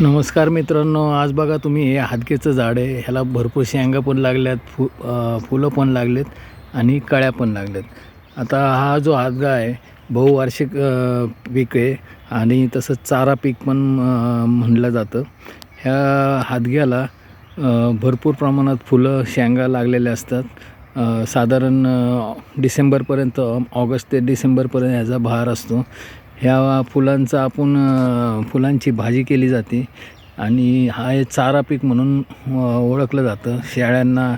नमस्कार मित्रांनो आज बघा तुम्ही हे हादकेचं झाड आहे. ह्याला भरपूर शेंगा पण लागल्यात फु फुलं पण लागलेत आणि कळ्या पण लागल्यात. आता हा जो हादगा आहे बहुवार्षिक पीक आहे आणि तसंच चारा पीक पण म्हणलं जातं. ह्या हादग्याला भरपूर प्रमाणात फुलं शेंगा लागलेल्या असतात. साधारण डिसेंबरपर्यंत ऑगस्ट ते डिसेंबरपर्यंत ह्याचा बहार असतो. ह्या फुलांचा आपण फुलांची भाजी केली जाते. आणि हा हे चारा पीक म्हणून ओळखलं जातं. शेळ्यांना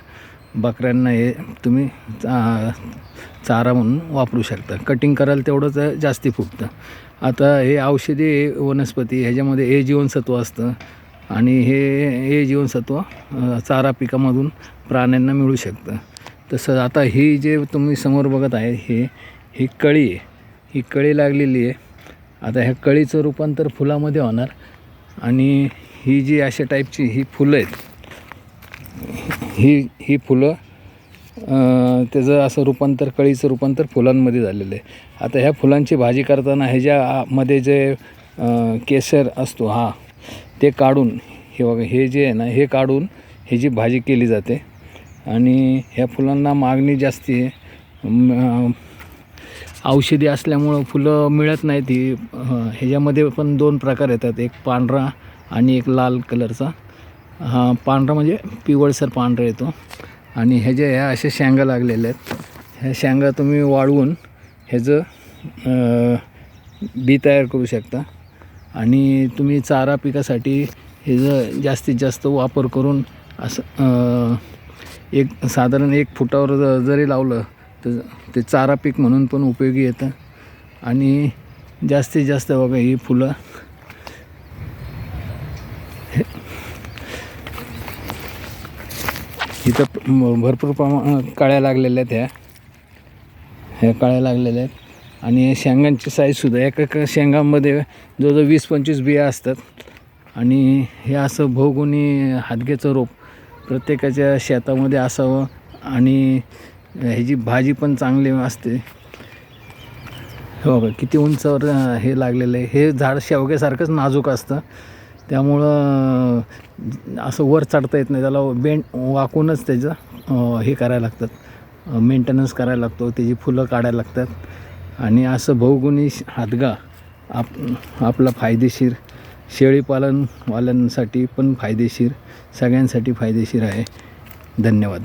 बकऱ्यांना हे तुम्ही चा चारा म्हणून वापरू शकता. कटिंग कराल तेवढंच जास्ती फुगतं. आता हे औषधी वनस्पती ह्याच्यामध्ये ए जीवनसत्व असतं. आणि हे हे जीवनसत्व चारा पिकामधून प्राण्यांना मिळू शकतं. तसं आता ही जे तुम्ही समोर बघत आहे हे ही कळी आहे. ही कळी लागलेली आहे. आता ह्या कळीचं रूपांतर फुलामध्ये होणार. आणि ही जी अशा टाईपची ही फुलं आहेत ही ही फुलं त्याचं असं रूपांतर कळीचं रूपांतर फुलांमध्ये झालेलं आहे. आता ह्या फुलांची भाजी करताना ह्याच्यामध्ये जे केसर असतो हा ते काढून हे बघा हे जे आहे ना हे काढून ह्याची भाजी केली जाते. आणि ह्या फुलांना मागणी जास्ती आहे. औषधी असल्यामुळं फुलं मिळत नाहीत ही ह्याच्यामध्ये पण दोन प्रकार येतात. एक पांढरा आणि एक लाल कलरचा. हा पांढरा म्हणजे पिवळसर पांढरा येतो. आणि ह्याच्या ह्या अशा शेंगा लागलेल्या आहेत ह्या शेंगा तुम्ही वाळवून ह्याचं बी तयार करू शकता. आणि तुम्ही चारा पिकासाठी ह्याचं जास्तीत जास्त वापर करून असं एक साधारण एक फुटावर ज- जरी लावलं तर ते चारा पीक म्हणून पण उपयोगी येतं. आणि जास्तीत जास्त बघा ही फुलं. इथं म- भरपूर प्रमाणात काळ्या लागलेल्या आहेत ह्या. ह्या काळ्या लागलेल्या आहेत. आणि शेंगांची साईजसुद्धा एका एका शेंगांमध्ये जवळजवळ वीस पंचवीस बिया असतात. आणि हे असं भोगुनी हादग्याचं रोप प्रत्येकाच्या शेतामध्ये असावं. आणि ह्याची भाजी पण चांगली असते. हो बघा किती उंचावर हे लागलेलं आहे. हे झाड शेवग्यासारखंच नाजूक असतं. त्यामुळं असं वर चढता येत नाही. त्याला बेंड वाकूनच त्याचं हे करायला लागतात. मेंटेनन्स करायला लागतो. त्याची फुलं काढायला लागतात. आणि असं बहुगुणी हातगा हादगा आप आपला फायदेशीर. शेळीपालनवाल्यांसाठी पण फायदेशीर. सगळ्यांसाठी फायदेशीर आहे. धन्यवाद.